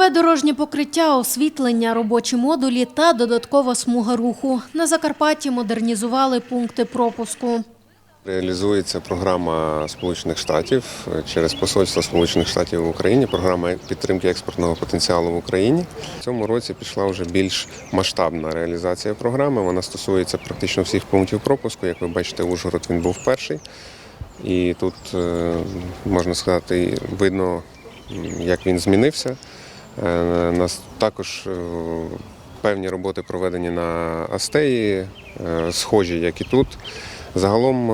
Нове дорожнє покриття, освітлення, робочі модулі та додаткова смуга руху. На Закарпатті модернізували пункти пропуску. Реалізується програма Сполучених Штатів через посольство Сполучених Штатів в Україні. Програма підтримки експортного потенціалу в Україні. В цьому році пішла вже більш масштабна реалізація програми. Вона стосується практично всіх пунктів пропуску. Як ви бачите, Ужгород він був перший. І тут е, можна сказати, видно, як він змінився. Е, Нас також е, певні роботи проведені на Астеї, е, схожі, як і тут. Загалом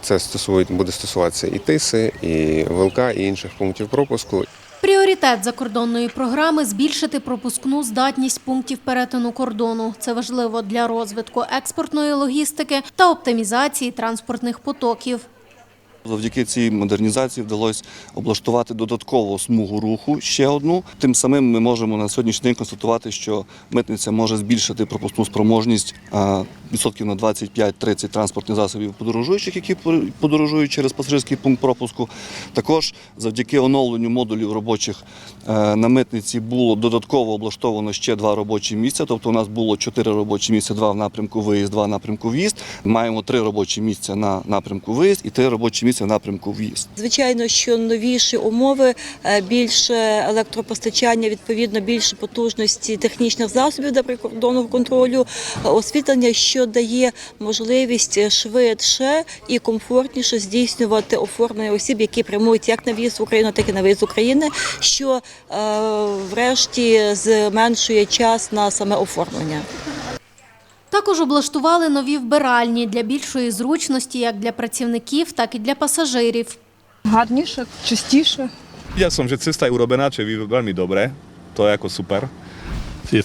це стосує, буде стосуватися і Тиси, і ВЛК, і інших пунктів пропуску. Пріоритет закордонної програми збільшити пропускну здатність пунктів перетину кордону. Це важливо для розвитку експортної логістики та оптимізації транспортних потоків. Завдяки цій модернізації вдалося облаштувати додаткову смугу руху ще одну. Тим самим ми можемо на сьогоднішній день констатувати, що митниця може збільшити пропускну спроможність відсотків на 25-30 транспортних засобів подорожуючих, які подорожують через пасажирський пункт пропуску. Також завдяки оновленню модулів робочих е, на митниці було додатково облаштовано ще два робочі місця. Тобто у нас було чотири робочі місця, два в напрямку виїзд, два в напрямку в'їзд. Маємо три робочі місця на напрямку виїзд і три робочі місця в напрямку в'їзд. Звичайно, що новіші умови, е, більше електропостачання, відповідно більше потужності технічних засобів для прикордонного контролю, е, освітлення, що дає можливість швидше і комфортніше здійснювати оформлення осіб, які прямують як на в'їзд в Україну, так і на виїзд з України, що е, врешті зменшує час на саме оформлення. Також облаштували нові вбиральні для більшої зручності як для працівників, так і для пасажирів. Гарніше, чистіше. Videl som, že cesta je urobená, čo je veľmi dobré. To je ako super. Je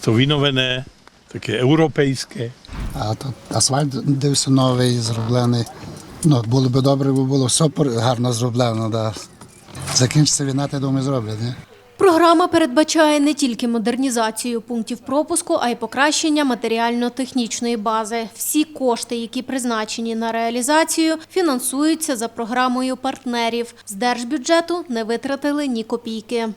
А тут асфальт дивився новий, зроблений. Ну, було б добре, бо було все гарно зроблено. Да. Закінчиться війна, я думаю, зроблять. Ні? Програма передбачає не тільки модернізацію пунктів пропуску, а й покращення матеріально-технічної бази. Всі кошти, які призначені на реалізацію, фінансуються за програмою партнерів. З держбюджету не витратили ні копійки.